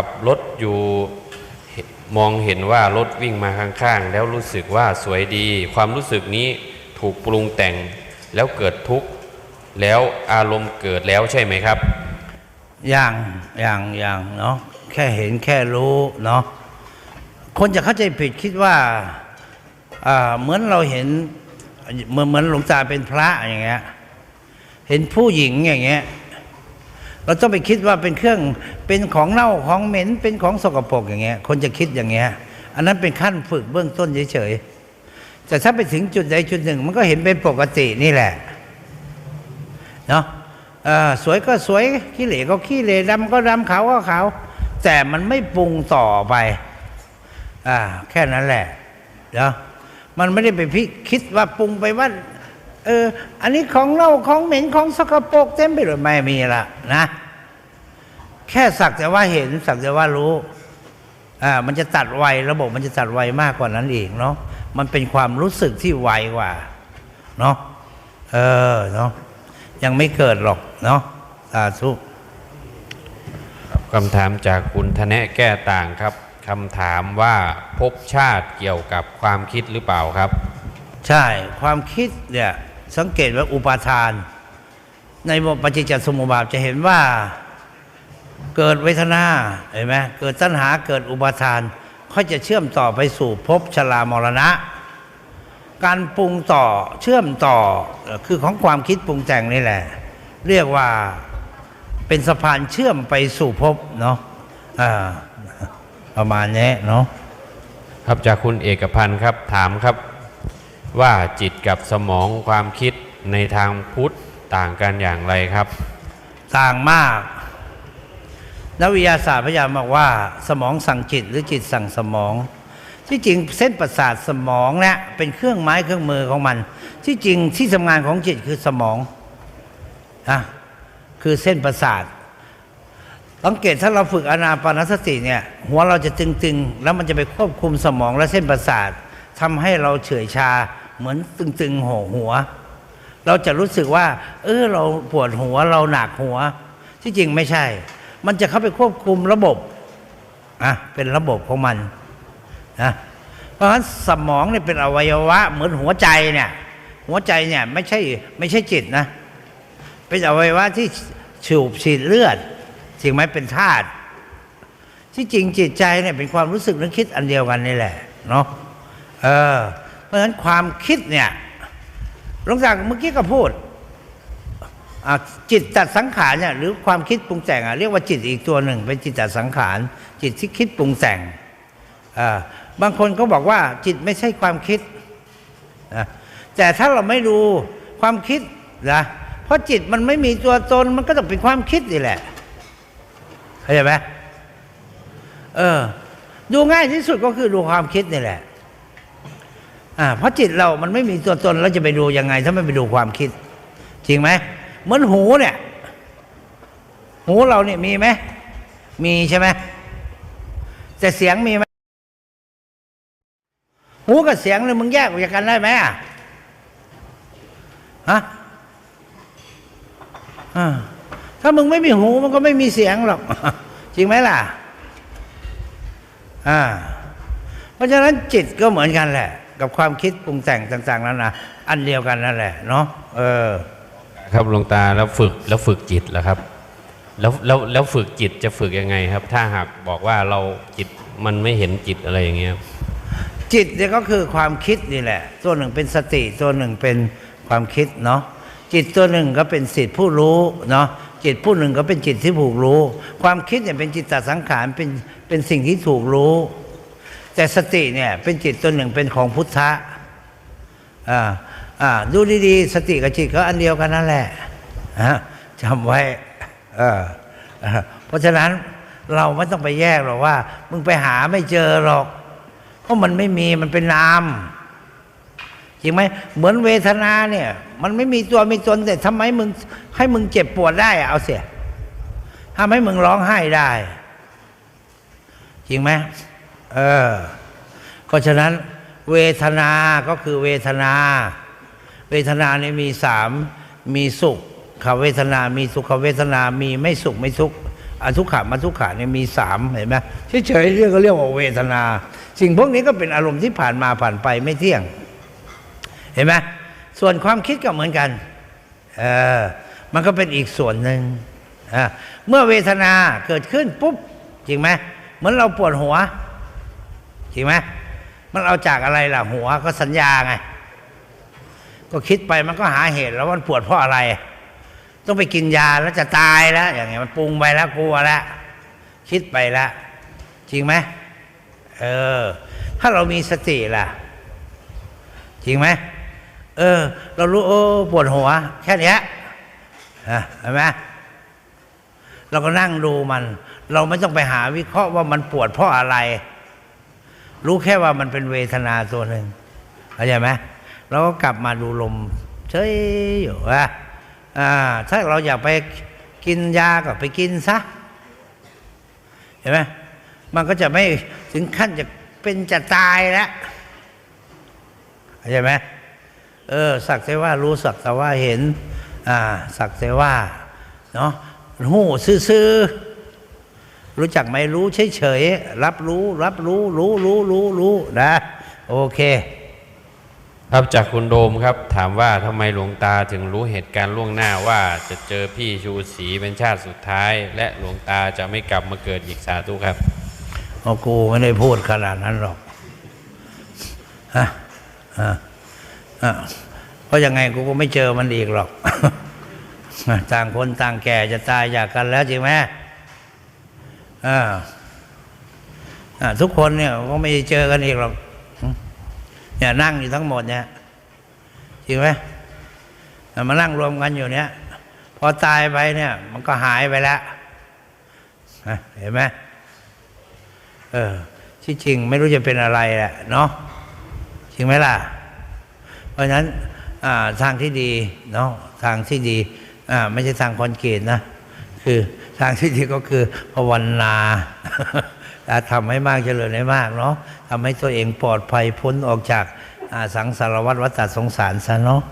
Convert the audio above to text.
ขับรถอยู่มองเห็นว่ารถวิ่งมาข้างๆ แล้วรู้สึกว่าสวยดี ความรู้สึกนี้ถูกปรุงแต่งแล้วเกิดทุกข์แล้วอารมณ์เกิดแล้วใช่ไหมครับอย่างอย่างอย่างเนาะแค่เห็นแค่รู้เนาะคนจะเข้าใจผิดคิดว่าอ่าเหมือนเราเห็นเหมือนเหมือนหลวงตาเป็นพระอย่างเงี้ยเห็นผู้หญิงอย่างเงี้ย เราต้องไปคิดว่าเป็นเครื่องเป็นของเน่าของเหม็นเป็นของสกปรกอย่างเงี้ย คนจะคิดอย่างเงี้ย อันนั้นเป็นขั้นฝึกเบื้องต้นเฉยๆแต่ถ้าไปถึงจุดใดจุดหนึ่ง มันก็เห็นเป็นปกตินี่แหละเนาะสวยก็สวยขี้เหร่ก็ขี้เหร่ดำก็ดำขาวก็ขาวแต่มันไม่ปรุงต่อไปอ่าแค่นั้นแหละเนาะมันไม่ได้ไปพิคิดว่าปรุงไปว่า เออ อันนี้ของเน่าของเหม็นของสกปรกเต็มไปหมดไม่มีละนะ แค่สักแต่ว่าเห็นสักแต่ว่ารู้อ่ามันจะตัดไวระบบมันจะตัดไวมากกว่านั้นอีกเนาะมันเป็นความรู้สึกที่ไวกว่าเนาะเออเนาะยังไม่เกิดหรอกเนาะสาธุคำถามจากคุณธเนะแก้ต่างครับคำถามว่าภพชาติเกี่ยวกับความคิดหรือเปล่าครับ ใช่ความคิดเนี่ย สังเกตว่าอุปาทาน ในบทปฏิจจสมุปบาทจะเห็นว่าเกิดเวทนาเห็นไหมเกิดตัณหาเกิดอุปาทานค่อยจะเชื่อมต่อไปสู่ภพชรามรณะ การปรุงต่อเชื่อมต่อคือของความคิดปรุงแต่งนี่แหละ เรียกว่าเป็นสะพานเชื่อมไปสู่ภพเนาะประมาณนี้เนาะครับจากคุณเอกพันธ์ครับถามครับ ว่าจิตกับสมองความคิดในทางพุทธต่างกันอย่างไรครับ ต่างมาก นักวิทยาศาสตร์พยายามบอกว่า สมองสั่งจิตหรือจิตสั่งสมอง ที่จริงเส้นประสาทสมองเนี่ยเป็นเครื่องไม้เครื่องมือของมัน ที่จริงที่ทำงานของจิตคือสมองนะคือเส้นประสาทสังเกตถ้าเราฝึกอานาปานสติเนี่ย หัวเราจะตึงๆ แล้วมันจะไปควบคุมสมองและเส้นประสาททำให้เราเฉื่อยชา เหมือนตึงๆหัวหัว เราจะรู้สึกว่า เออเราปวดหัวเราหนักหัว ที่จริงไม่ใช่ มันจะเข้าไปควบคุมระบบอะเป็นระบบของมันนะเพราะฉะนั้นสมองเนี่ยเป็นอวัยวะ เหมือนหัวใจเนี่ยหัวใจเนี่ยไม่ใช่ไม่ใช่จิตนะ เป็นอวัยวะที่สูบฉีดเลือดจริงไหมเป็นธาตุที่จริงจิตใจเนี่ยเป็นความรู้สึกนึกคิดอันเดียวกันนี่แหละเนาะเออ เพราะฉะนั้นความคิดเนี่ยหลวงจากเมื่อกี้ก็พูดจิตตัดสังขารเนี่ยหรือความคิดปรุงแต่งอะเรียกว่าจิตอีกตัวหนึ่ง เป็นจิตตัดสังขาร จิตที่คิดปรุงแต่งบางคนก็บอกว่าจิตไม่ใช่ความคิดแต่ถ้าเราไม่ดูความคิดนะเพราะจิตมันไม่มีตัวตนมันก็ต้องเป็นความคิดนี่แหละเข้าใจไหมเออดูง่ายที่สุดก็คือดูความคิดนี่แหละ อ่าเพราะจิตเรามันไม่มีตัวตนแล้วจะไปดูยังไง ถ้าไม่ไปดูความคิด จริงไหมเหมือนหูเนี่ย หูเราเนี่ยมีไหมมีใช่ไหมแต่เสียงมีไหมหูกับเสียงเนี่ยมึงแยกออกจากกันได้ไหมอะฮะถ้ามึงไม่มีหูมันก็ไม่มีเสียงหรอก จริงไหมล่ะอ่าเพราะฉะนั้นจิตก็เหมือนกันแหละ กับความคิดปรุงแต่งต่าง ๆ นั้นนะอันเดียวกันนั่นแหละเนาะเออ ครับหลวงตาแล้วฝึกแล้วฝึกจิตแล้วครับ แล้วแล้วแล้วฝึกจิตจะฝึกยังไงครับ ถ้าหากบอกว่าเราจิตมันไม่เห็นจิตอะไรอย่างเงี้ยครับจิตเนี่ยก็คือความคิดนี่แหละ ตัวหนึ่งเป็นสติตัวหนึ่งเป็นความคิดเนาะจิตตัวหนึ่งก็เป็นสิทธิผู้รู้เนาะจิตผู้หนึ่งก็เป็นจิตที่ถูกรู้ ความคิดเนี่ยเป็นจิตตสังขารเป็นเป็นสิ่งที่ถูกรู้ แต่สติเนี่ยเป็นจิตตัวหนึ่งเป็นของพุทธะอ่าอ่าดูดีๆ สติกับจิตก็อันเดียวกันนั่นแหละจำไว้เออเออเพราะฉะนั้นเราไม่ต้องไปแยกหรอกว่า มึงไปหาไม่เจอหรอก เพราะมันไม่มีมันเป็นนามจริงไหมเหมือนเวทนาเนี่ย มันไม่มีตัวมีตนแต่ทำไมมึงให้มึงเจ็บปวดได้เอาเสียทำให้มึงร้องไห้ได้ จริงไหม เออ เพราะฉะนั้น เวทนา ก็คือเวทนา เวทนาเนี่ยมีสาม มีสุขขเวทนา มีสุขเวทนา มีไม่สุขไม่ทุกข์อทุกขามาทุกขาเนี่ยมีสามเห็นไหมเฉยๆเรียกก็เรียกว่าเวทนา สิ่งพวกนี้ก็เป็นอารมณ์ที่ผ่านมาผ่านไปไม่เที่ยง เห็นไหมส่วนความคิดก็เหมือนกันเออมันก็เป็นอีกส่วนหนึ่งอะเมื่อเวทนาเกิดขึ้นปุ๊บจริงไหมเหมือนเราปวดหัว จริงไหมมันเอาจากอะไรล่ะ หัวก็สัญญาไง ก็คิดไปมันก็หาเหตุแล้วมันปวดเพราะอะไร ต้องไปกินยาแล้วจะตายแล้ว อย่างเงี้ยมันปรุงไปแล้วกลัวแล้วคิดไปแล้วจริงไหมเออ ถ้าเรามีสติล่ะ จริงไหมเออ เรารู้โอ้ปวดหัว แค่นี้อะเห็นไหมเราก็นั่งดูมัน เราไม่ต้องไปหาวิเคราะห์ว่ามันปวดเพราะอะไร รู้แค่ว่ามันเป็นเวทนาตัวหนึ่งเข้าใจไหมเราก็กลับมาดูลมเฉยอยู่ว่าอ่าถ้าเราอยากไปกินยาก็ไปกินซะเห็นไหมมันก็จะไม่ถึงขั้นจะเป็นจะตายแล้วเข้าใจไหมเออสักแต่ว่ารู้สักแต่ว่าเห็น อ่า สักแต่ว่าเนาะหูซื่อๆ รู้จักไหมรู้เฉยๆรับรู้ รับรู้ รู้รู้รู้รู้นะ โอเค ครับจากคุณโดมครับ ถามว่าทำไมหลวงตาถึงรู้เหตุการณ์ล่วงหน้าว่าจะเจอพี่ชูศรีเป็นชาติสุดท้าย และหลวงตาจะไม่กลับมาเกิดอีกสาธุครับโอ้กูไม่ได้พูดขนาดนั้นหรอกฮะอ่าอ่าเพราะยังไงกูก็ไม่เจอมันอีกหรอกต่างคนต่างแก่จะตายจากกันแล้วจริงไหม อ่าทุกคนเนี่ยก็ไม่เจอกันอีกหรอกเนี่ยนั่งอยู่ทั้งหมดเนี่ยจริงไหมมานั่งรวมกันอยู่เนี่ย พอตายไปเนี่ย มันก็หายไปแล้วเห็นไหมเออที่จริงไม่รู้จะเป็นอะไรแหละเนาะจริงไหมล่ะ เพราะฉะนั้นทางที่ดีเนาะทางที่ดีไม่ใช่ทางคอนกรีตนะ คือทางที่ดีก็คือภาวนาทำให้มากเจริญให้มากเนาะทำให้ตัวเองปลอดภัยพ้นออกจากอาสังสารวัฏวัฏสงสารซะเนาะ